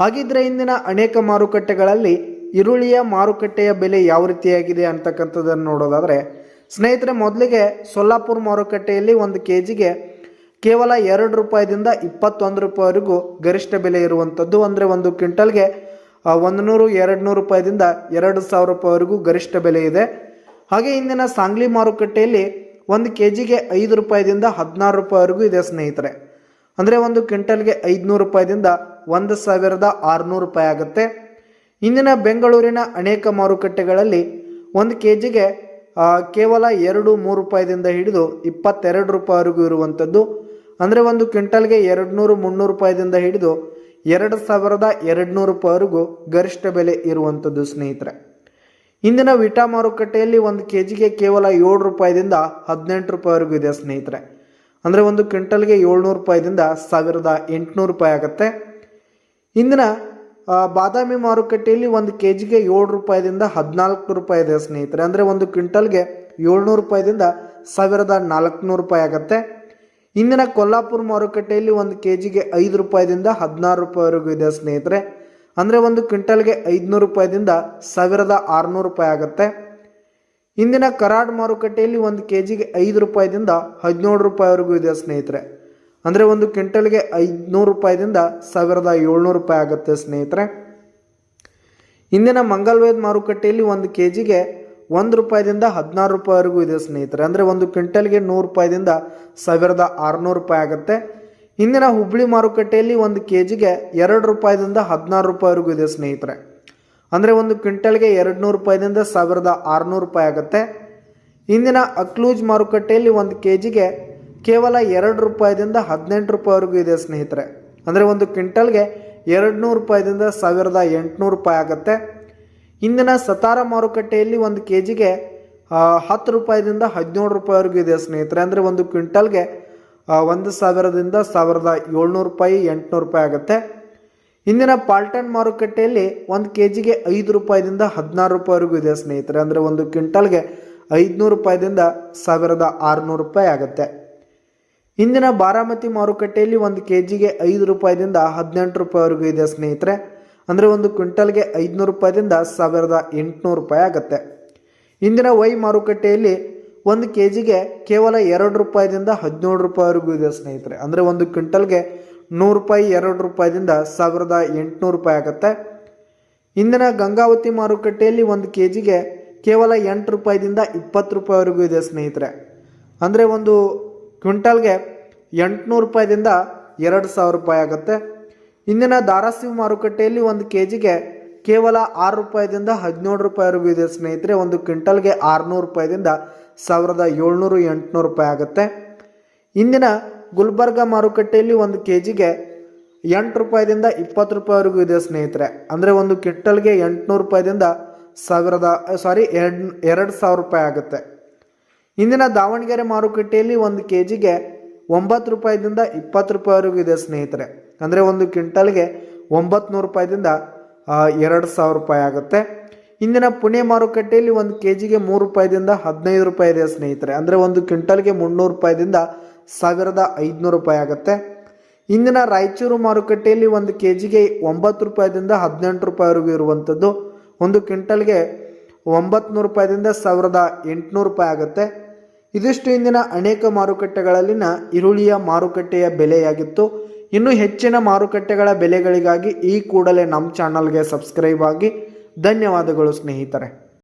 ಹಾಗಿದ್ರೆ ಇಂದಿನ ಅನೇಕ ಮಾರುಕಟ್ಟೆಗಳಲ್ಲಿ ಈರುಳ್ಳಿಯ ಮಾರುಕಟ್ಟೆಯ ಬೆಲೆ ಯಾವ ರೀತಿಯಾಗಿದೆ ಅಂತಕ್ಕಂಥದ್ದನ್ನು ನೋಡೋದಾದರೆ, ಸ್ನೇಹಿತರೆ, ಮೊದಲಿಗೆ ಸೊಲ್ಲಾಪುರ ಮಾರುಕಟ್ಟೆಯಲ್ಲಿ ಒಂದು ಕೆ ಜಿಗೆ ಕೇವಲ ಎರಡು ರೂಪಾಯಿದಿಂದ ಇಪ್ಪತ್ತೊಂದು ರೂಪಾಯಿವರೆಗೂ ಗರಿಷ್ಠ ಬೆಲೆ ಇರುವಂಥದ್ದು. ಅಂದರೆ ಒಂದು ಕ್ವಿಂಟಲ್ಗೆ ಒಂದು ನೂರು ಎರಡು ನೂರು ರೂಪಾಯಿದಿಂದ ಎರಡು ಸಾವಿರ ರೂಪಾಯಿವರೆಗೂ ಗರಿಷ್ಠ ಬೆಲೆ ಇದೆ. ಹಾಗೆ ಇಂದಿನ ಸಾಂಗ್ಲಿ ಮಾರುಕಟ್ಟೆಯಲ್ಲಿ ಒಂದು ಕೆ ಜಿಗೆ ಐದು ರೂಪಾಯಿದಿಂದ ಹದಿನಾರು ರೂಪಾಯಿವರೆಗೂ ಇದೆ ಸ್ನೇಹಿತರೆ. ಅಂದರೆ ಒಂದು ಕ್ವಿಂಟಲ್ಗೆ ಐದುನೂರು ರೂಪಾಯಿದಿಂದ ಒಂದು ಸಾವಿರದ ಆರುನೂರು ರೂಪಾಯಿ ಆಗುತ್ತೆ. ಇಂದಿನ ಬೆಂಗಳೂರಿನ ಅನೇಕ ಮಾರುಕಟ್ಟೆಗಳಲ್ಲಿ ಒಂದು ಕೆ ಜಿಗೆ ಕೇವಲ ಎರಡು ಮೂರು ರೂಪಾಯಿದಿಂದ ಹಿಡಿದು ಇಪ್ಪತ್ತೆರಡು ರೂಪಾಯಿವರೆಗೂ ಇರುವಂಥದ್ದು. ಅಂದರೆ ಒಂದು ಕ್ವಿಂಟಲ್ಗೆ ಎರಡು ನೂರು ಮುನ್ನೂರು ರೂಪಾಯಿದಿಂದ ಹಿಡಿದು ಎರಡು ಸಾವಿರದ ಎರಡುನೂರು ರೂಪಾಯಿವರೆಗೂ ಗರಿಷ್ಠ ಬೆಲೆ ಇರುವಂಥದ್ದು ಸ್ನೇಹಿತರೆ. ಇಂದಿನ ವಿಟಾ ಮಾರುಕಟ್ಟೆಯಲ್ಲಿ ಒಂದು ಕೆ ಜಿಗೆ ಕೇವಲ ಏಳು ರೂಪಾಯಿದಿಂದ ಹದಿನೆಂಟು ರೂಪಾಯಿವರೆಗೂ ಇದೆ ಸ್ನೇಹಿತರೆ. ಅಂದರೆ ಒಂದು ಕ್ವಿಂಟಲ್ಗೆ ಏಳ್ನೂರು ರೂಪಾಯಿದಿಂದ ಸಾವಿರದ ಎಂಟುನೂರು ರೂಪಾಯಿ ಆಗುತ್ತೆ. ಇಂದಿನ ಬಾದಾಮಿ ಮಾರುಕಟ್ಟೆಯಲ್ಲಿ ಒಂದು ಕೆ ಜಿಗೆ ಏಳು ರೂಪಾಯಿದಿಂದ ಹದಿನಾಲ್ಕು ರೂಪಾಯಿ ಇದೆ ಸ್ನೇಹಿತರೆ. ಅಂದರೆ ಒಂದು ಕ್ವಿಂಟಲ್ಗೆ ಏಳ್ನೂರು ರೂಪಾಯಿದಿಂದ ಸಾವಿರದ ನಾಲ್ಕುನೂರು ರೂಪಾಯಿ ಆಗುತ್ತೆ. ಇಂದಿನ ಕೊಲ್ಲಾಪುರ ಮಾರುಕಟ್ಟೆಯಲ್ಲಿ ಒಂದು ಕೆ ಜಿಗೆ ಐದು ರೂಪಾಯಿದಿಂದ ಹದಿನಾರು ರೂಪಾಯಿವರೆಗೂ ಇದೆ ಸ್ನೇಹಿತರೆ. ಅಂದರೆ ಒಂದು ಕ್ವಿಂಟಲ್ಗೆ ಐದುನೂರು ರೂಪಾಯಿದಿಂದ ಸಾವಿರದ ಆರುನೂರು ರೂಪಾಯಿ ಆಗುತ್ತೆ. ಇಂದಿನ ಕರಾಡ್ ಮಾರುಕಟ್ಟೆಯಲ್ಲಿ ಒಂದು ಕೆ ಜಿಗೆ ಐದು ರೂಪಾಯಿದಿಂದ ಹದಿನೇಳು ರೂಪಾಯಿವರೆಗೂ ಇದೆ ಸ್ನೇಹಿತರೆ. ಅಂದರೆ ಒಂದು ಕ್ವಿಂಟಲ್ಗೆ ಐದುನೂರು ರೂಪಾಯಿದಿಂದ ಸಾವಿರದ ಏಳ್ನೂರು ರೂಪಾಯಿ ಆಗುತ್ತೆ ಸ್ನೇಹಿತರೆ. ಇಂದಿನ ಮಂಗಲ್ವೇದ ಮಾರುಕಟ್ಟೆಯಲ್ಲಿ ಒಂದು ಕೆ ಜಿಗೆ ಒಂದು ರೂಪಾಯಿದಿಂದ ಹದಿನಾರು ರೂಪಾಯಿವರೆಗೂ ಇದೆ ಸ್ನೇಹಿತರೆ. ಅಂದರೆ ಒಂದು ಕ್ವಿಂಟಲ್ಗೆ ನೂರು ರೂಪಾಯಿದಿಂದ ಸಾವಿರದ ಆರುನೂರು ರೂಪಾಯಿ ಆಗುತ್ತೆ. ಇಂದಿನ ಹುಬ್ಬಳ್ಳಿ ಮಾರುಕಟ್ಟೆಯಲ್ಲಿ ಒಂದು ಕೆ ಜಿಗೆ ಎರಡು ರೂಪಾಯಿದಿಂದ ಹದಿನಾರು ರೂಪಾಯಿವರೆಗೂ ಇದೆ ಸ್ನೇಹಿತರೆ. ಅಂದರೆ ಒಂದು ಕ್ವಿಂಟಲ್ಗೆ ಎರಡು ನೂರು ರೂಪಾಯಿದಿಂದ ಸಾವಿರದ ಆರುನೂರು ರೂಪಾಯಿ ಆಗುತ್ತೆ. ಇಂದಿನ ಅಕ್ಲೂಜ್ ಮಾರುಕಟ್ಟೆಯಲ್ಲಿ ಒಂದು ಕೆ ಜಿಗೆ ಕೇವಲ ಎರಡು ರೂಪಾಯಿದಿಂದ ಹದಿನೆಂಟು ರೂಪಾಯಿವರೆಗೂ ಇದೆ ಸ್ನೇಹಿತರೆ. ಅಂದರೆ ಒಂದು ಕ್ವಿಂಟಲ್ಗೆ ಎರಡು ನೂರು ರೂಪಾಯಿದಿಂದ ಸಾವಿರದ ಎಂಟುನೂರು ರೂಪಾಯಿ ಆಗುತ್ತೆ. ಇಂದಿನ ಸತಾರ ಮಾರುಕಟ್ಟೆಯಲ್ಲಿ ಒಂದು ಕೆ ಜಿಗೆ ಹತ್ತು ರೂಪಾಯಿದಿಂದ ಹದಿನೇಳು ರೂಪಾಯಿವರೆಗೂ ಇದೆ ಸ್ನೇಹಿತರೆ. ಅಂದರೆ ಒಂದು ಕ್ವಿಂಟಲ್ಗೆ ಒಂದು ಸಾವಿರದಿಂದ ಸಾವಿರದ ಏಳ್ನೂರು ರೂಪಾಯಿ, ಎಂಟುನೂರು ರೂಪಾಯಿ ಆಗುತ್ತೆ. ಇಂದಿನ ಪಾಲ್ಟನ್ ಮಾರುಕಟ್ಟೆಯಲ್ಲಿ ಒಂದು ಕೆ ಜಿಗೆ ಐದು ರೂಪಾಯಿದಿಂದ ಹದಿನಾರು ರೂಪಾಯಿವರೆಗೂ ಇದೆ ಸ್ನೇಹಿತರೆ. ಅಂದರೆ ಒಂದು ಕ್ವಿಂಟಲ್ಗೆ ಐದುನೂರು ರೂಪಾಯಿದಿಂದ ಸಾವಿರದ ಆರುನೂರು ರೂಪಾಯಿ ಆಗುತ್ತೆ. ಇಂದಿನ ಬಾರಾಮತಿ ಮಾರುಕಟ್ಟೆಯಲ್ಲಿ ಒಂದು ಕೆ ಜಿಗೆ ಐದು ರೂಪಾಯಿದಿಂದ ಹದಿನೆಂಟು ರೂಪಾಯಿವರೆಗೂ ಇದೆ ಸ್ನೇಹಿತರೆ. ಅಂದರೆ ಒಂದು ಕ್ವಿಂಟಲ್ಗೆ ಐದುನೂರು ರೂಪಾಯಿದಿಂದ ಸಾವಿರದ ಎಂಟುನೂರು ರೂಪಾಯಿ ಆಗುತ್ತೆ. ಇಂದಿನ ವೈ ಮಾರುಕಟ್ಟೆಯಲ್ಲಿ ಒಂದು ಕೆ ಜಿಗೆ ಕೇವಲ ಎರಡು ರೂಪಾಯಿದಿಂದ ಹದಿನೇಳು ರೂಪಾಯಿವರೆಗೂ ಇದೆ ಸ್ನೇಹಿತರೆ. ಅಂದರೆ ಒಂದು ಕ್ವಿಂಟಲ್ಗೆ ನೂರು ರೂಪಾಯಿ, ಎರಡು ರೂಪಾಯಿದಿಂದ ಸಾವಿರದ ಎಂಟುನೂರು ರೂಪಾಯಿ ಆಗುತ್ತೆ. ಇಂದಿನ ಗಂಗಾವತಿ ಮಾರುಕಟ್ಟೆಯಲ್ಲಿ ಒಂದು ಕೆ ಜಿಗೆ ಕೇವಲ ಎಂಟು ರೂಪಾಯಿದಿಂದ ಇಪ್ಪತ್ತು ರೂಪಾಯಿವರೆಗೂ ಇದೆ ಸ್ನೇಹಿತರೆ. ಅಂದರೆ ಒಂದು ಕ್ವಿಂಟಲ್ಗೆ ಎಂಟುನೂರು ರೂಪಾಯಿದಿಂದ ಎರಡು ಸಾವಿರ ರೂಪಾಯಿ ಆಗುತ್ತೆ. ಇಂದಿನ ಧಾರಾಸಿವ್ ಮಾರುಕಟ್ಟೆಯಲ್ಲಿ ಒಂದು ಕೆ ಜಿಗೆ ಕೇವಲ ಆರು ರೂಪಾಯಿದಿಂದ ಹದಿನೇಳು ರೂಪಾಯಿವರೆಗೂ ಇದೆ ಸ್ನೇಹಿತರೆ. ಒಂದು ಕ್ವಿಂಟಲ್ಗೆ ಆರುನೂರು ರೂಪಾಯಿದಿಂದ ಸಾವಿರದ ಏಳ್ನೂರು ಎಂಟುನೂರು ರೂಪಾಯಿ ಆಗುತ್ತೆ. ಇಂದಿನ ಗುಲ್ಬರ್ಗ ಮಾರುಕಟ್ಟೆಯಲ್ಲಿ ಒಂದು ಕೆ ಜಿಗೆ ಎಂಟು ರೂಪಾಯಿದಿಂದ ಇಪ್ಪತ್ತು ರೂಪಾಯಿವರೆಗೂ ಇದೆ ಸ್ನೇಹಿತರೆ. ಅಂದರೆ ಒಂದು ಕ್ವಿಂಟಲ್ಗೆ ಎಂಟುನೂರು ರೂಪಾಯಿದಿಂದ ಸಾವಿರದ, ಸಾರಿ, ಎರಡು ಎರಡು ಸಾವಿರ ರೂಪಾಯಿ ಆಗುತ್ತೆ. ಇಂದಿನ ದಾವಣಗೆರೆ ಮಾರುಕಟ್ಟೆಯಲ್ಲಿ ಒಂದು ಕೆ ಜಿಗೆ ಒಂಬತ್ತು ರೂಪಾಯಿದಿಂದ ಇಪ್ಪತ್ತು ರೂಪಾಯಿವರೆಗೂ ಇದೆ ಸ್ನೇಹಿತರೆ. ಅಂದರೆ ಒಂದು ಕ್ವಿಂಟಲ್ಗೆ ಒಂಬತ್ತು ನೂರು ರೂಪಾಯಿದಿಂದ ಎರಡು ಸಾವಿರ ರೂಪಾಯಿ ಆಗುತ್ತೆ. ಇಂದಿನ ಪುಣೆ ಮಾರುಕಟ್ಟೆಯಲ್ಲಿ ಒಂದು ಕೆ ಜಿಗೆ ಮೂರು ರೂಪಾಯಿದಿಂದ ಹದಿನೈದು ರೂಪಾಯಿ ಇದೆ ಸ್ನೇಹಿತರೆ. ಅಂದರೆ ಒಂದು ಕ್ವಿಂಟಲ್ಗೆ ಮುನ್ನೂರು ರೂಪಾಯಿದಿಂದ ಸಾವಿರದ ಐದುನೂರು ರೂಪಾಯಿ ಆಗುತ್ತೆ. ಇಂದಿನ ರಾಯಚೂರು ಮಾರುಕಟ್ಟೆಯಲ್ಲಿ ಒಂದು ಕೆ ಜಿಗೆ ಒಂಬತ್ತು ರೂಪಾಯಿದಿಂದ ಹದಿನೆಂಟು ರೂಪಾಯಿವರೆಗೂ ಇರುವಂಥದ್ದು. ಒಂದು ಕ್ವಿಂಟಲ್ಗೆ ಒಂಬತ್ತು ರೂಪಾಯಿದಿಂದ ಸಾವಿರದ ಎಂಟುನೂರು ರೂಪಾಯಿ ಆಗುತ್ತೆ. ಇದಿಷ್ಟು ಇಂದಿನ ಅನೇಕ ಮಾರುಕಟ್ಟೆಗಳಲ್ಲಿನ ಈರುಳ್ಳಿಯ ಮಾರುಕಟ್ಟೆಯ ಬೆಲೆಯಾಗಿತ್ತು. ಇನ್ನು ಹೆಚ್ಚಿನ ಮಾರುಕಟ್ಟೆಗಳ ಬೆಲೆಗಳಿಗಾಗಿ ಈ ಕೂಡಲೇ ನಮ್ಮ ಚಾನಲ್ಗೆ ಸಬ್ಸ್ಕ್ರೈಬ್ ಆಗಿ. ಧನ್ಯವಾದಗಳು ಸ್ನೇಹಿತರೆ.